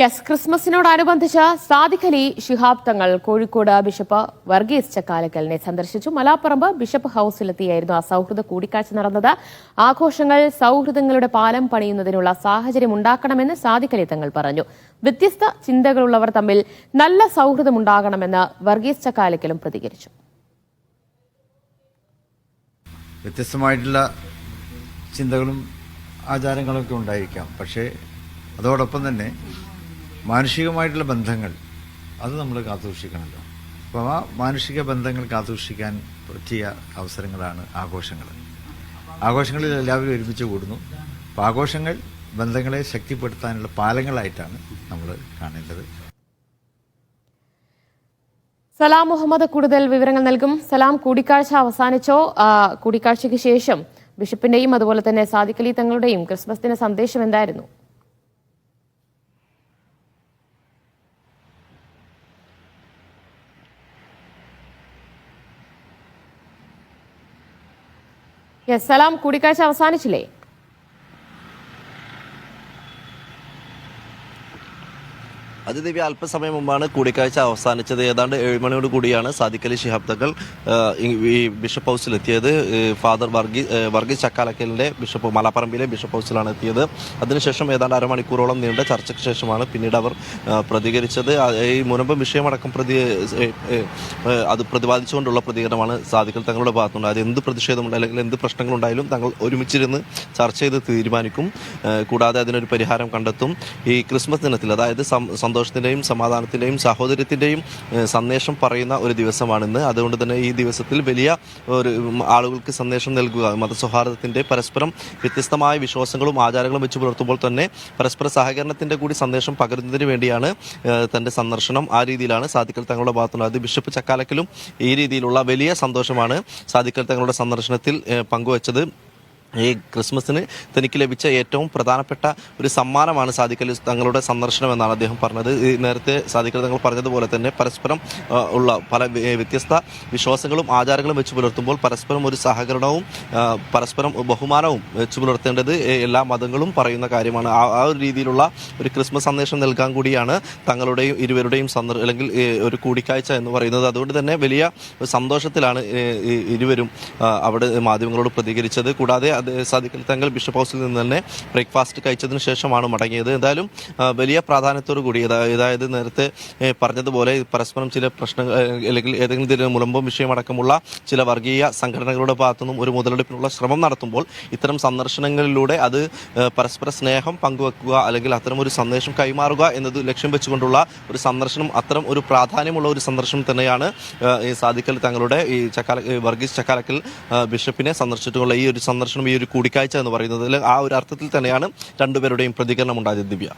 Yes ക്രിസ്മസിനോടനുബന്ധിച്ച് Sadiqali Shihab Thangal Kozhikode bishop Varghese ചക്കാലക്കലിനെ സന്ദർശിച്ചു. Malaparamba bishop ഹൌസിലെത്തിയായിരുന്നു ആ സൗഹൃദ കൂടിക്കാഴ്ച നടന്നത്. ആഘോഷങ്ങൾ സൗഹൃദങ്ങളുടെ പാലം പണിയുന്നതിനുള്ള സാഹചര്യം ഉണ്ടാക്കണമെന്ന് സാദിഖലി തങ്ങൾ പറഞ്ഞു. വ്യത്യസ്ത ചിന്തകളുള്ളവർ തമ്മിൽ നല്ല സൗഹൃദമുണ്ടാകണമെന്ന് വർഗീസ് ചക്കാലക്കലും പ്രതികരിച്ചു. വ്യത്യസ്തമായിട്ടുള്ള ചിന്തകളും ആചാരങ്ങളൊക്കെ ഉണ്ടായിരിക്കാം. പക്ഷേ അതോടൊപ്പം തന്നെ മാനുഷികമായിട്ടുള്ള ബന്ധങ്ങൾ അത് നമ്മൾ കാത്തുസൂക്ഷിക്കണമല്ലോ. അപ്പോൾ ആ മാനുഷിക ബന്ധങ്ങൾ കാത്തുസൂക്ഷിക്കാൻ പറ്റിയ അവസരങ്ങളാണ് ആഘോഷങ്ങൾ. ആഘോഷങ്ങളിൽ എല്ലാവരും ഒരുമിച്ച് കൂടുന്നു. അപ്പോൾ ആഘോഷങ്ങൾ ബന്ധങ്ങളെ ശക്തിപ്പെടുത്താനുള്ള പാലങ്ങളായിട്ടാണ് നമ്മൾ കാണേണ്ടത്. സലാം മുഹമ്മദ് കൂടുതൽ വിവരങ്ങൾ നൽകും. സലാം കൂടിക്കാഴ്ച അവസാനിച്ചോ? കൂടിക്കാഴ്ചയ്ക്ക് ശേഷം ബിഷപ്പിന്റെയും അതുപോലെ തന്നെ സാദിഖലി തങ്ങളുടെയും ക്രിസ്മസ് ദിന സന്ദേശം എന്തായിരുന്നു? യെസ് സലാം കൂടിക്കാഴ്ച അവസാനിച്ചില്ലേ? അതിദിവ്യ അല്പസമയം മുമ്പാണ് കൂടിക്കാഴ്ച അവസാനിച്ചത്. ഏതാണ്ട് ഏഴുമണിയോട് കൂടിയാണ് സാദിഖ് അലി ശിഹാബ് തങ്ങൾ ഈ- ബിഷപ്പ് ഹൗസിലെത്തിയത് എത്തിയത്. ഫാദർ വർഗീസ് ഏ, വർഗീസ് ചക്കാലക്കലിന്റെ ബിഷപ്പ് മലപ്പറമ്പിലെ ബിഷപ്പ് ഹൗസിലാണ് എത്തിയത്. അതിനുശേഷം ഏതാണ്ട് അരമണിക്കൂറോളം നീണ്ട ചർച്ചയ്ക്ക് ശേഷമാണ് പിന്നീട് അവർ പ്രതികരിച്ചത്. ഈ മുനമ്പ് വിഷയമടക്കം പ്രതി അത് പ്രതിപാദിച്ചുകൊണ്ടുള്ള പ്രതികരണമാണ് സാദിഖൽ തങ്ങളുടെ ഭാഗത്തുണ്ട്. അത് എന്ത് പ്രതിഷേധമുണ്ട് അല്ലെങ്കിൽ എന്ത് പ്രശ്നങ്ങളുണ്ടായാലും തങ്ങൾ ഒരുമിച്ചിരുന്ന് ചർച്ച ചെയ്ത് തീരുമാനിക്കും. കൂടാതെ അതിനൊരു പരിഹാരം കണ്ടെത്തും. ഈ ക്രിസ്മസ് ദിനത്തിൽ അതായത് സം- സമാധാനത്തിന്റെയും സഹോദര്യത്തിന്റെയും സന്ദേശം പറയുന്ന ഒരു ദിവസമാണിന്ന് അതുകൊണ്ട് തന്നെ ഈ ദിവസത്തിൽ വലിയ ഒരു ആളുകൾക്ക് സന്ദേശം നൽകുക. മതസൗഹാർദ്ദത്തിന്റെ പരസ്പരം വ്യത്യസ്തമായ വിശ്വാസങ്ങളും ആചാരങ്ങളും വെച്ച് പുലർത്തുമ്പോൾ തന്നെ പരസ്പര സഹകരണത്തിന്റെ കൂടി സന്ദേശം പകരുന്നതിന് വേണ്ടിയാണ് തന്റെ സന്ദർശനം ആ രീതിയിലാണ്. സാധിക്കൽ തങ്ങളുടെ ഭാഗത്തുള്ളത് ബിഷപ്പ് ചക്കാലക്കലും ഈ രീതിയിലുള്ള വലിയ സന്തോഷമാണ് സാധിക്കൽ തങ്ങളുടെ സന്ദർശനത്തിൽ പങ്കുവച്ചത്. ഈ ക്രിസ്മസിന് തനിക്ക് ലഭിച്ച ഏറ്റവും പ്രധാനപ്പെട്ട ഒരു സമ്മാനമാണ് സാദിഖൽ തങ്ങളുടെ സന്ദർശനം എന്നാണ് അദ്ദേഹം പറഞ്ഞത്. നേരത്തെ സാദിഖൽ തങ്ങൾ പറഞ്ഞതുപോലെ തന്നെ പരസ്പരം ഉള്ള പല വ്യത്യസ്ത വിശ്വാസങ്ങളും ആചാരങ്ങളും വെച്ച് പുലർത്തുമ്പോൾ പരസ്പരം ഒരു സഹകരണവും പരസ്പരം ബഹുമാനവും വെച്ച് പുലർത്തേണ്ടത് എല്ലാ മതങ്ങളും പറയുന്ന കാര്യമാണ്. ആ ഒരു രീതിയിലുള്ള ഒരു ക്രിസ്മസ് സന്ദേശം നൽകാൻ കൂടിയാണ് തങ്ങളുടെയും ഇരുവരുടെയും സന്ദർ അല്ലെങ്കിൽ ഒരു കൂടിക്കാഴ്ച എന്ന് പറയുന്നത്. അതുകൊണ്ട് തന്നെ വലിയ സന്തോഷത്തിലാണ് ഇരുവരും അവിടെ മാധ്യമങ്ങളോട് പ്രതികരിച്ചത്. കൂടാതെ സാദിഖൽ തങ്ങൾ ബിഷപ്പ് ഹൗസിൽ നിന്ന് തന്നെ ബ്രേക്ക്ഫാസ്റ്റ് കഴിച്ചതിന് ശേഷമാണ് മടങ്ങിയത്. എന്തായാലും വലിയ പ്രാധാന്യത്തോടു കൂടി അതായത് നേരത്തെ പറഞ്ഞതുപോലെ പരസ്പരം ചില പ്രശ്നങ്ങൾ അല്ലെങ്കിൽ ഏതെങ്കിലും തരം മുലമ്പം വിഷയമടക്കമുള്ള ചില വർഗീയ സംഘടനകളുടെ ഭാഗത്തുനിന്നും ഒരു മുതലെടുപ്പിനുള്ള ശ്രമം നടത്തുമ്പോൾ ഇത്തരം സന്ദർശനങ്ങളിലൂടെ അത് പരസ്പര സ്നേഹം പങ്കുവെക്കുക അല്ലെങ്കിൽ അത്തരം ഒരു സന്ദേശം കൈമാറുക എന്നത് ലക്ഷ്യം വെച്ചുകൊണ്ടുള്ള ഒരു സന്ദർശനം അത്തരം ഒരു പ്രാധാന്യമുള്ള ഒരു സന്ദർശനം തന്നെയാണ് ഈ സാദിക്കൽ തങ്ങളുടെ ഈ ചക്കാല വർഗീസ് ചക്കാലക്കൽ ബിഷപ്പിനെ സന്ദർശിച്ചിട്ടുള്ള ഈ ഒരു സന്ദർശനം ഒരു കൂടിക്കാഴ്ച എന്ന് പറയുന്നത് ആ ഒരു അർത്ഥത്തിൽ തന്നെയാണ് രണ്ടുപേരുടെയും പ്രതികരണം ഉണ്ടായത് ദിവ്യ.